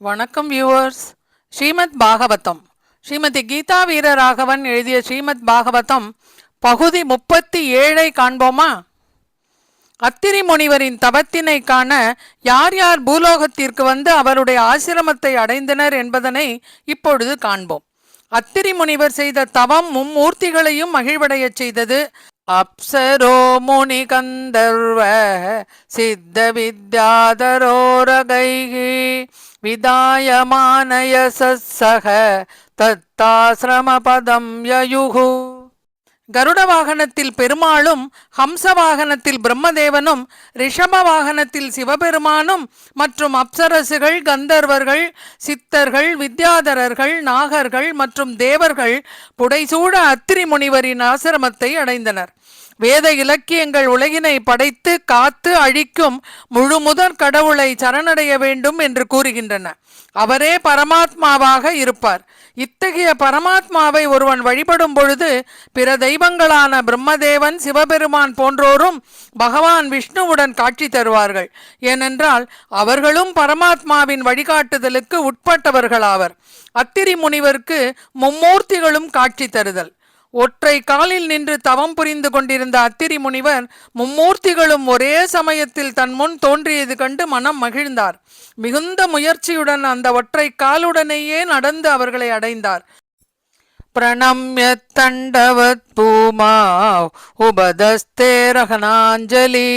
வணக்கம் வியூவர்ஸ் ஸ்ரீமத் பாகவதம். ஸ்ரீமதி கீதா வீரராகவன் எழுதிய ஸ்ரீமத் பாகவதம் பகுதி முப்பத்தி ஏழை காண்போமா? அத்திரி முனிவரின் தவத்தினை காண யார் யார் பூலோகத்திற்கு வந்து அவருடைய ஆசிரமத்தை அடைந்தனர் என்பதனை இப்பொழுது காண்போம். அத்திரி முனிவர் செய்த தவம் மும்மூர்த்திகளையும் மகிழ்வடையச் செய்தது. अप्सरो मुनिकन्दर्वः सिद्धविद्याधरोरगैः विदायमानयशः तत्ताश्रमपदं ययुः। கருட வாகனத்தில் பெருமாளும் ஹம்ச வாகனத்தில் பிரம்மதேவனும் ரிஷப வாகனத்தில் சிவபெருமானும் மற்றும் அப்சரசுகள் கந்தர்வர்கள் சித்தர்கள் வித்யாதரர்கள் நாகர்கள் மற்றும் தேவர்கள் புடைசூட அத்திரி முனிவரின் ஆசிரமத்தை அடைந்தனர். வேத இலக்கியங்கள் உலகினை படைத்து காத்து அழிக்கும் முழுமுதற் கடவுளை சரணடைய வேண்டும் என்று கூறுகின்றன. அவரே பரமாத்மாவாக இருப்பார். இத்தகைய பரமாத்மாவை ஒருவன் வழிபடும் பொழுது பிற தெய்வங்களான பிரம்மதேவன் சிவபெருமான் போன்றோரும் பகவான் விஷ்ணுவுடன் காட்சி தருவார்கள். ஏனென்றால் அவர்களும் பரமாத்மாவின் வழிகாட்டுதலுக்கு உட்பட்டவர்களாவர். அத்திரி முனிவருக்கு மும்மூர்த்திகளும் காட்சி தருதல். ஒற்றை காலில் நின்று தவம் புரிந்து கொண்டிருந்த அத்திரி முனிவர் மும்மூர்த்திகளும் ஒரே சமயத்தில் தன் முன் தோன்றியது கண்டு மனம் மகிழ்ந்தார். மிகுந்த முயற்சியுடன் அந்த ஒற்றை காலுடனேயே நடந்து அவர்களை அடைந்தார். பிரணம்ய தண்டவத் பூமா உபதஸ்தே ரகனாஞ்சலி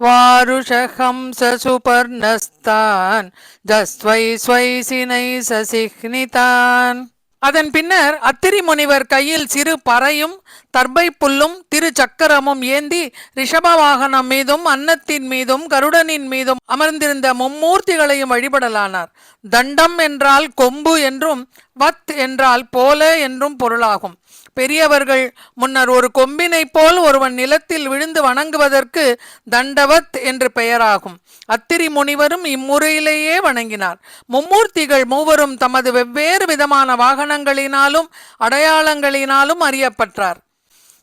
வாருஷஹம்ச சுபர்ணஸ்தான் ஜஸ்வை ஸ்வைசினை சசிஹ்னிதான். அதன் பின்னர் அத்திரி முனிவர் கையில் சிறு பறையும் தர்பை புல்லும் திரு சக்கரமும் ஏந்தி ரிஷப வாகனம் மீதும் அன்னத்தின் மீதும் கருடனின் மீதும் அமர்ந்திருந்த மும்மூர்த்திகளையும் வழிபடலானார். தண்டம் என்றால் கொம்பு என்றும் வத் என்றால் போல என்றும் பொருளாகும். பெரியவர்கள் முன்னர் ஒரு கொம்பினை போல் ஒருவன் நிலத்தில் விழுந்து வணங்குவதற்கு தண்டவத் என்று பெயராகும். அத்திரி முனிவரும் இம்முறையிலேயே வணங்கினார். மும்மூர்த்திகள் மூவரும் தமது வெவ்வேறு விதமான வாகனங்களினாலும் அடையாளங்களினாலும் அறியப்பட்டார்.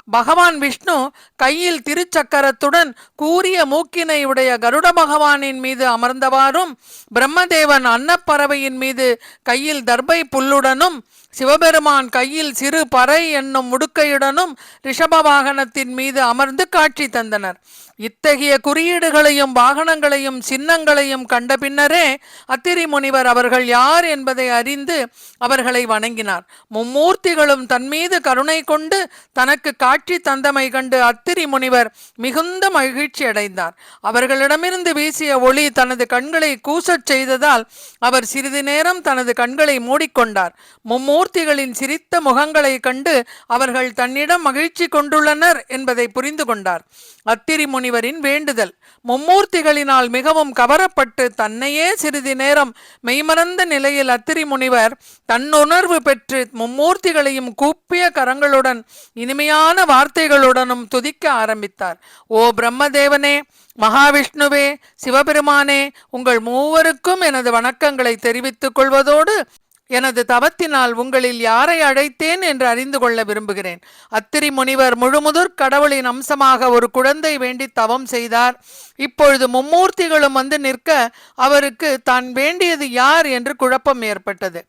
பகவான் விஷ்ணு கையில் திருச்சக்கரத்துடன் கூறிய மூக்கினை உடைய கருட பகவானின் மீது அமர்ந்தவாறும் பிரம்மதேவன் அன்னப்பறவையின் மீது கையில் தர்பை புல்லுடனும் சிவபெருமான் கையில் சிறு பறை என்னும் முடுக்கையுடனும் ரிஷப வாகனத்தின் மீது அமர்ந்து காட்சி தந்தனர். இத்தகைய குறியீடுகளையும் வாகனங்களையும் சின்னங்களையும் கண்ட பின்னரே அத்திரி முனிவர் அவர்கள் யார் என்பதை அறிந்து அவர்களை வணங்கினார். மும்மூர்த்திகளும் தன் மீது கருணை கொண்டு தனக்கு காட்சி தந்தமை கண்டு அத்திரி முனிவர் மிகுந்த மகிழ்ச்சி அடைந்தார். அவர்களிடமிருந்து வீசிய ஒளி தனது கண்களை கூசச் செய்ததால் அவர் சிறிது நேரம் தனது கண்களை மூடிக்கொண்டார். மும்மூர்த்திகளின் சிரித்த முகங்களை கண்டு அவர்கள் தன்னிடம் மகிழ்ச்சி கொண்டுள்ளனர் என்பதை புரிந்து கொண்டார். அத்திரி முனிவரின் வேண்டுதல். மும்மூர்த்திகளினால் மிகவும் கவரப்பட்டு தன்னையே சிறிது நேரம் மெய்மறந்த நிலையில் அத்திரி முனிவர் தன்னுணர்வு பெற்று மும்மூர்த்திகளையும் கூப்பிய கரங்களுடன் இனிமையான வார்த்தைகளுடனும் துதிக்க ஆரம்பித்தார். ஓ பிரம்மதேவனே மகாவிஷ்ணுவே சிவபெருமானே உங்கள் மூவருக்கும் எனது வணக்கங்களை தெரிவித்துக் கொள்வதோடு எனது தவத்தினால் உங்களில் யாரை அழைத்தேன் என்று அறிந்து கொள்ள விரும்புகிறேன். அத்திரி முனிவர் முழுமுதற் கடவுளின் அம்சமாக ஒரு குழந்தை வேண்டி தவம் செய்தார். இப்பொழுது மும்மூர்த்திகளும் வந்து நிற்க அவருக்கு தான் வேண்டியது யார் என்று குழப்பம் ஏற்பட்டது.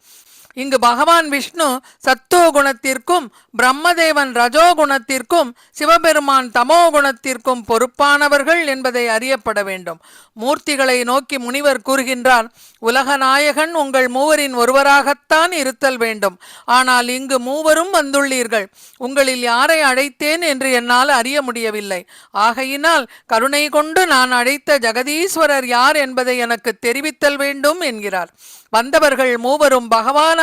இங்கு பகவான் விஷ்ணு சத்தோ குணத்திற்கும் பிரம்மதேவன் ரஜோ குணத்திற்கும் சிவபெருமான் தமோ குணத்திற்கும் பொறுப்பானவர்கள் என்பதை அறியப்பட வேண்டும். மூர்த்திகளை நோக்கி முனிவர் கூறுகின்றார் உலகநாயகன் உங்கள் மூவரின் ஒருவராகத்தான் இருத்தல் வேண்டும். ஆனால் இங்கு மூவரும் வந்துள்ளீர்கள். உங்களில் யாரை அழைத்தேன் என்று என்னால் அறிய முடியவில்லை. ஆகையினால் கருணை கொண்டு நான் அழைத்த ஜெகதீஸ்வரர் யார் என்பதை எனக்கு தெரிவித்தல் வேண்டும் என்கிறார். வந்தவர்கள் மூவரும்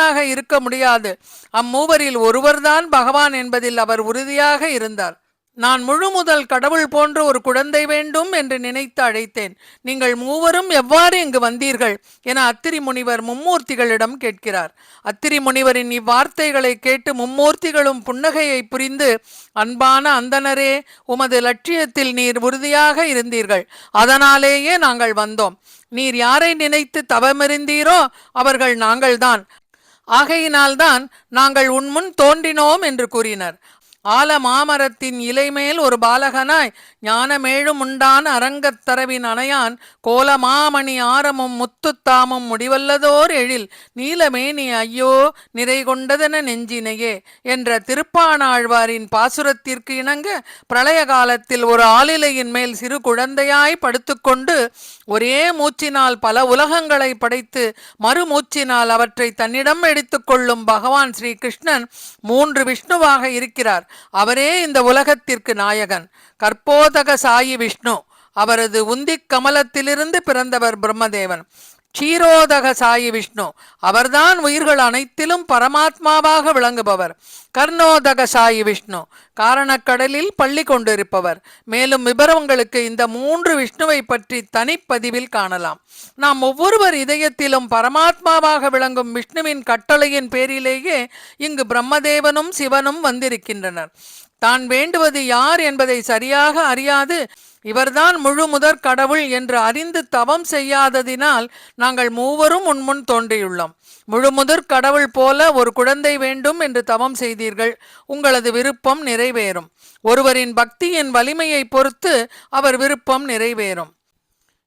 பகவானாக இருக்க முடியாது. அம்மூவரில் ஒருவர்தான் பகவான் என்பதில் அவர் உறுதியாக இருந்தார். நான் முழு முதல் கடவுள் போன்ற ஒரு குழந்தை வேண்டும் என்று நினைத்து அழைத்தேன். நீங்கள் மூவரும் எவ்வாறு இங்கு வந்தீர்கள்? என அத்திரி முனிவர் மும்மூர்த்திகளிடம் கேட்கிறார். அத்திரி முனிவரின் இவ்வார்த்தைகளை கேட்டு மும்மூர்த்திகளும் புன்னகையை புரிந்து அன்பான அந்தனரே உமது லட்சியத்தில் நீர் உறுதியாக இருந்தீர்கள். அதனாலேயே நாங்கள் வந்தோம். நீர் யாரை நினைத்து தவமிருந்தீரோ அவர்கள் நாங்கள்தான். ஆகையினால்தான் நாங்கள் உன்முன் தோன்றினோம் என்று கூறினர். ஆலமாமரத்தின் இலைமேல் ஒரு பாலகனாய் ஞானமேழும் உண்டான அரங்கத்தரவின் அணையான் கோலமாமணி ஆரமும் முத்துத்தாமும் முடிவல்லதோர் எழில் நீலமேனி ஐயோ நிறை கொண்டதென நெஞ்சினையே என்ற திருப்பானாழ்வாரின் பாசுரத்திற்கு இணங்க பிரளய காலத்தில் ஒரு ஆளிலையின் மேல் சிறு குழந்தையாய் படுத்துக்கொண்டு ஒரே மூச்சினால் பல உலகங்களை படைத்து மறுமூச்சினால் அவற்றை தன்னிடம் எடுத்துக்கொள்ளும் பகவான் ஸ்ரீ கிருஷ்ணன் மூன்று விஷ்ணுவாக இருக்கிறார். அவரே இந்த உலகத்திற்கு நாயகன். கற்போதக சாயி விஷ்ணு. அவரது உந்திக் கமலத்திலிருந்து பிறந்தவர் பிரம்மதேவன். க்ஷீரோதக சாயி விஷ்ணு. அவர்தான் உயிர்கள் அனைத்திலும் பரமாத்மாவாக விளங்குபவர். கர்ணோதக சாயி விஷ்ணு. காரணக்கடலில் பள்ளி கொண்டிருப்பவர். மேலும் விபரங்களுக்கு இந்த மூன்று விஷ்ணுவை பற்றி தனிப்பதிவில் காணலாம். நாம் ஒவ்வொருவர் இதயத்திலும் பரமாத்மாவாக விளங்கும் விஷ்ணுவின் கட்டளையின் பேரிலேயே இங்கு பிரம்மதேவனும் சிவனும் வந்திருக்கின்றனர். தான் வேண்டுவது யார் என்பதை சரியாக அறியாது. இவர்தான் முழு முதற் கடவுள் என்று அறிந்து தவம் செய்யாததினால் நாங்கள் மூவரும் உன்முன் தோன்றியுள்ளோம். முழு முதற் கடவுள் போல ஒரு குழந்தை வேண்டும் என்று தவம் செய்தீர்கள். உங்களது விருப்பம் நிறைவேறும். ஒருவரின் பக்தியின் வலிமையை பொறுத்து அவர் விருப்பம் நிறைவேறும்.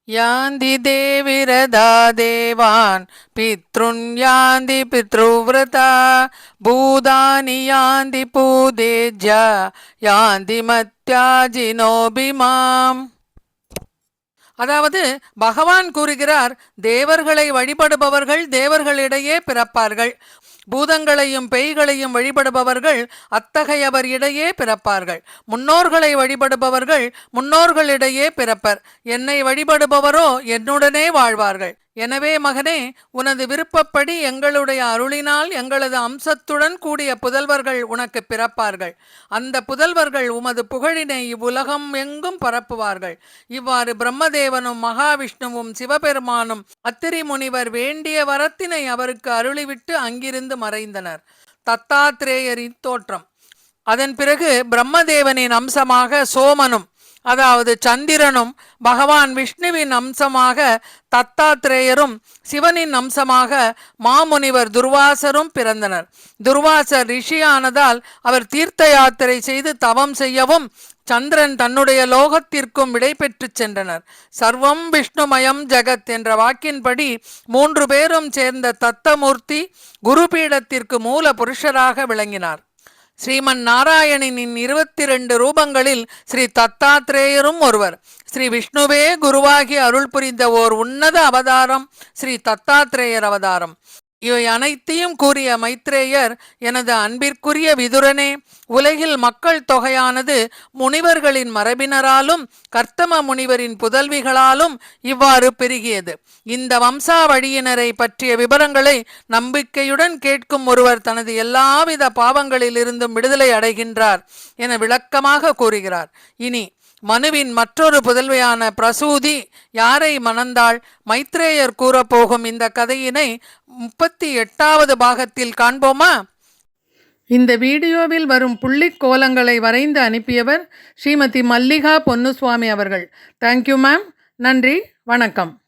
யாந்தி தேவிரதா தேவான் பித்ருன் யாந்தி பித்ருவிரதா பூதானி யாந்தி பூதேஜ யாந்தி மத்யாஜினோபிமாம் அதாவது பகவான் கூறுகிறார் தேவர்களை வழிபடுபவர்கள் தேவர்களிடையே பிறப்பார்கள். பூதங்களையும் பேய்களையும் வழிபடுபவர்கள் அத்தகையவர் இடையே பிறப்பார்கள். முன்னோர்களை வழிபடுபவர்கள் முன்னோர்களிடையே பிறப்பர். என்னை வழிபடுபவரோ என்னுடனே வாழ்வார்கள். எனவே மகனே உனது விருப்பப்படி எங்களுடைய அருளினால் எங்களது அம்சத்துடன் கூடிய புதல்வர்கள் உனக்கு பிறப்பார்கள். அந்த புதல்வர்கள் உமது புகழினை இவ்வுலகம் எங்கும் பரப்புவார்கள். இவ்வாறு பிரம்மதேவனும் மகாவிஷ்ணுவும் சிவபெருமானும் அத்திரி முனிவர் வேண்டிய வரத்தினை அவருக்கு அருளிவிட்டு அங்கிருந்து மறைந்தனர். தத்தாத்ரேயரின் தோற்றம். அதன் பிறகு பிரம்மதேவனின் அம்சமாக சோமனும் அதாவது சந்திரனும் பகவான் விஷ்ணுவின் அம்சமாக தத்தாத்திரேயரும் சிவனின் அம்சமாக மாமுனிவர் துர்வாசரும் பிறந்தனர். துர்வாசர் ரிஷியானதால் அவர் தீர்த்த யாத்திரை செய்து தவம் செய்யவும் சந்திரன் தன்னுடைய லோகத்திற்கும் விடை சென்றனர். சர்வம் விஷ்ணுமயம் ஜெகத் என்ற வாக்கின்படி மூன்று பேரும் சேர்ந்த தத்தமூர்த்தி குருபீடத்திற்கு மூல புருஷராக விளங்கினார். ஸ்ரீமன் நாராயணனின் இருபத்தி ரெண்டு ரூபங்களில் ஸ்ரீ தத்தாத்ரேயரும் ஒருவர். ஸ்ரீ விஷ்ணுவே குருவாகி அருள் புரிந்த ஓர் உன்னத அவதாரம் ஸ்ரீ தத்தாத்ரேயர் அவதாரம். இவை அனைத்தையும் கூறிய மைத்ரேயர் எனது அன்பிற்குரிய விதுரனே உலகில் மக்கள் தொகையானது முனிவர்களின் மரபினராலும் கர்த்தம முனிவரின் புதல்விகளாலும் இவ்வாறு பெருகியது. இந்த வம்சாவழியினரை பற்றிய விவரங்களை நம்பிக்கையுடன் கேட்கும் ஒருவர் தனது எல்லாவித பாவங்களிலிருந்தும் விடுதலை அடைகின்றார் என விளக்கமாக கூறுகிறார். இனி மனுவின் மற்றொரு புதல்வியான பிரசூதி யாரை மணந்தாள்? மைத்ரேயர் கூறப்போகும் இந்த கதையினை முப்பத்தி எட்டாவது பாகத்தில் காண்போமா? இந்த வீடியோவில் வரும் புள்ளிக் கோலங்களை வரைந்து அனுப்பியவர் ஸ்ரீமதி மல்லிகா பொன்னுசுவாமி அவர்கள். தேங்க்யூ மேம் நன்றி வணக்கம்.